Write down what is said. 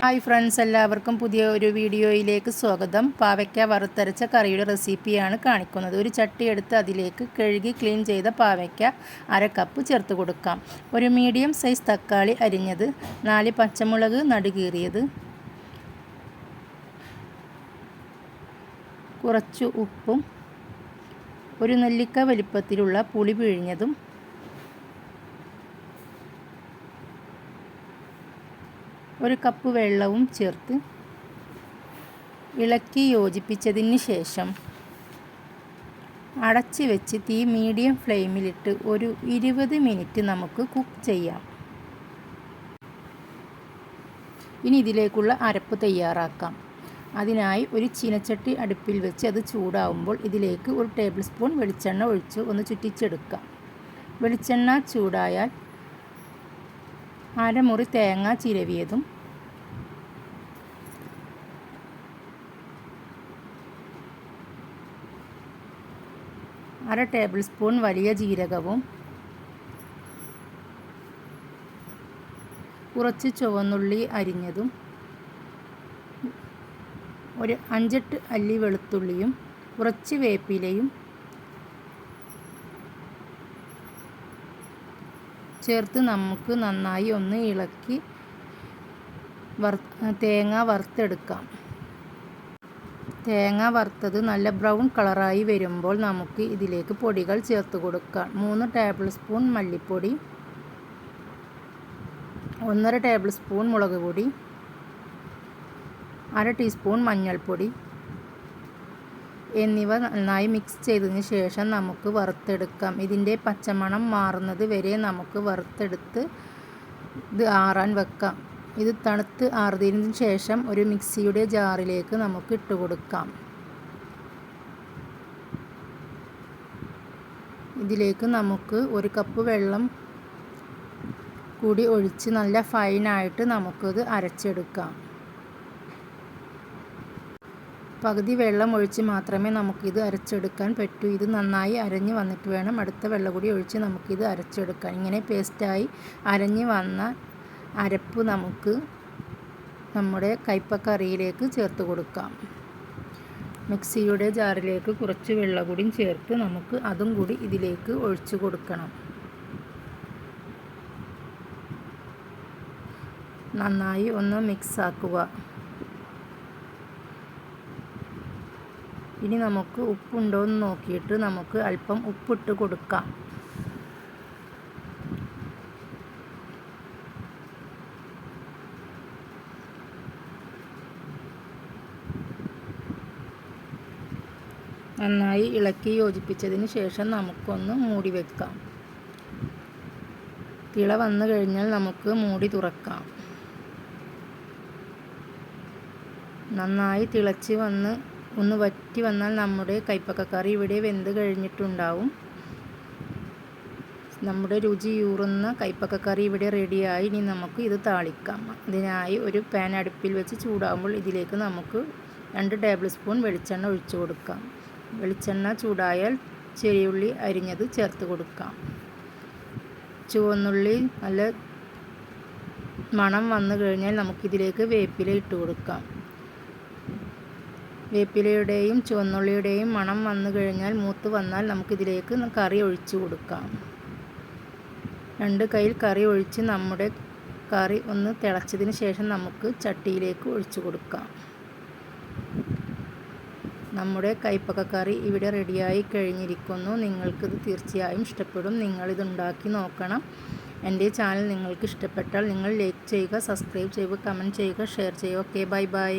Hi friends എല്ലാവർക്കും പുതിയ ഒരു വീഡിയോയിലേക്ക് സ്വാഗതം. പാവയ്ക്ക വറുത്തരച്ച കറിയുടെ റെസിപ്പിയാണ് കാണിക്കുന്നത്. ഒരു ചട്ടി എടുത്ത് അതിലേക്ക് കഴുകി ക്ലീൻ ചെയ്ത പാവയ്ക്ക അര കപ്പ് ചേർത്ത് കൊടുക്കാം. ഒരു മീഡിയം സൈസ് തക്കാളി അരിഞ്ഞത് നാല് പച്ചമുളക് നടുകീറിയത് കുറച്ച് ഉപ്പും ഒരു നെല്ലിക്ക വലിപ്പത്തിലുള്ള പുളി പിഴിഞ്ഞതും ഒരു കപ്പ് വെള്ളവും ചേർത്ത് ഇളക്കി യോജിപ്പിച്ചതിന് ശേഷം അടച്ച് വെച്ച് തീ മീഡിയം ഫ്ലെയിമിലിട്ട് ഒരു ഇരുപത് മിനിറ്റ് നമുക്ക് കുക്ക് ചെയ്യാം. ഇനി ഇതിലേക്കുള്ള അരപ്പ് തയ്യാറാക്കാം. അതിനായി ഒരു ചീനച്ചട്ടി അടുപ്പിൽ വെച്ച് അത് ചൂടാവുമ്പോൾ ഇതിലേക്ക് ഒരു ടേബിൾ സ്പൂൺ വെളിച്ചെണ്ണ ഒഴിച്ച് ഒന്ന് ചുറ്റിച്ചെടുക്കാം. വെളിച്ചെണ്ണ ചൂടായാൽ അരമുറി തേങ്ങ ചിരവിയതും അര ടേബിൾ സ്പൂൺ വലിയ ജീരകവും കുറച്ച് ചുവന്നുള്ളി അരിഞ്ഞതും ഒരു അഞ്ചെട്ട് അല്ലി വെളുത്തുള്ളിയും കുറച്ച് വേപ്പിലയും ചേർത്ത് നമുക്ക് നന്നായി ഒന്ന് ഇളക്കി വർ തേങ്ങ വറുത്തെടുക്കാം. തേങ്ങ വറുത്തത് നല്ല ബ്രൗൺ കളറായി വരുമ്പോൾ നമുക്ക് ഇതിലേക്ക് പൊടികൾ ചേർത്ത് കൊടുക്കാം. മൂന്ന് ടേബിൾ സ്പൂൺ മല്ലിപ്പൊടി ഒന്നര ടേബിൾ സ്പൂൺ മുളക് പൊടി അര ടീസ്പൂൺ മഞ്ഞൾപ്പൊടി എന്നിവ നന്നായി മിക്സ് ചെയ്തതിന് ശേഷം നമുക്ക് വറുത്തെടുക്കാം. ഇതിന്റെ പച്ചമണം മാറുന്നത് വരെ നമുക്ക് വറുത്തെടുത്ത് ഇത് ആറാൻ വെക്കാം. ഇത് തണുത്ത് ആറുന്നതിന് ശേഷം ഒരു മിക്സിയുടെ ജാറിലേക്ക് നമുക്ക് ഇട്ട് കൊടുക്കാം. ഇതിലേക്ക് നമുക്ക് ഒരു കപ്പ് വെള്ളം കൂടി ഒഴിച്ച് നല്ല ഫൈനായിട്ട് നമുക്കത് അരച്ചെടുക്കാം. പകുതി വെള്ളം ഒഴിച്ച് മാത്രമേ നമുക്കിത് അരച്ചെടുക്കാൻ പറ്റൂ. ഇത് നന്നായി അരഞ്ഞ് വന്നിട്ട് വേണം അടുത്ത വെള്ളം കൂടി ഒഴിച്ച് നമുക്കിത് അരച്ചെടുക്കാൻ. ഇങ്ങനെ പേസ്റ്റായി അരഞ്ഞ് വന്ന അരപ്പ് നമുക്ക് നമ്മുടെ കയ്പക്കറിയിലേക്ക് ചേർത്ത് കൊടുക്കാം. മിക്സിയുടെ ജാറിലേക്ക് കുറച്ച് വെള്ളം ചേർത്ത് നമുക്ക് അതും കൂടി ഇതിലേക്ക് ഒഴിച്ചു കൊടുക്കണം. നന്നായി ഒന്ന് മിക്സ് ആക്കുക. ഇനി നമുക്ക് ഉപ്പുണ്ടോ എന്ന് നോക്കിയിട്ട് നമുക്ക് അല്പം ഉപ്പിട്ട് കൊടുക്കാം. നന്നായി ഇളക്കി യോജിപ്പിച്ചതിന് ശേഷം നമുക്കൊന്ന് മൂടി വെക്കാം. തിള വന്നു കഴിഞ്ഞാൽ നമുക്ക് മൂടി തുറക്കാം. നന്നായി തിളച്ച് വന്ന് ഒന്ന് വറ്റി വന്നാൽ നമ്മുടെ കൈപ്പക്കക്കറി ഇവിടെ വെന്ത് കഴിഞ്ഞിട്ടുണ്ടാവും. നമ്മുടെ രുചി യൂറുന്ന കൈപ്പക്കക്കറി ഇവിടെ റെഡിയായി. ഇനി നമുക്ക് ഇത് താളിക്കാം. അതിനായി ഒരു പാൻ അടുപ്പിൽ വെച്ച് ചൂടാകുമ്പോൾ ഇതിലേക്ക് നമുക്ക് രണ്ട് ടേബിൾ സ്പൂൺ വെളിച്ചെണ്ണ ഒഴിച്ചു കൊടുക്കാം. വെളിച്ചെണ്ണ ചൂടായാൽ ചെറിയുള്ളി അരിഞ്ഞത് ചേർത്ത് കൊടുക്കാം. ചുവന്നുള്ളി നല്ല മണം വന്നു കഴിഞ്ഞാൽ നമുക്കിതിലേക്ക് വേപ്പില ഇട്ട് കൊടുക്കാം. വേപ്പിലയുടെയും ചുവന്നുള്ളിയുടെയും മണം വന്നു കഴിഞ്ഞാൽ മൂത്ത് വന്നാൽ നമുക്കിതിലേക്ക് കറി ഒഴിച്ചു കൊടുക്കാം. രണ്ട് കയ്യിൽ കറി ഒഴിച്ച് നമ്മുടെ കറി ഒന്ന് തിളച്ചതിന് ശേഷം നമുക്ക് ചട്ടിയിലേക്ക് ഒഴിച്ചു കൊടുക്കാം. നമ്മുടെ കൈപ്പക്കക്കറി ഇവിടെ റെഡിയായി കഴിഞ്ഞിരിക്കുന്നു. നിങ്ങൾക്കിത് തീർച്ചയായും ഇഷ്ടപ്പെടും. നിങ്ങളിത് ഉണ്ടാക്കി നോക്കണം. എന്റെ ചാനൽ നിങ്ങൾക്ക് ഇഷ്ടപ്പെട്ടാൽ നിങ്ങൾ ലൈക്ക് ചെയ്യുക സബ്സ്ക്രൈബ് ചെയ്യുക കമന്റ് ചെയ്യുക ഷെയർ ചെയ്യുക. Okay bye bye.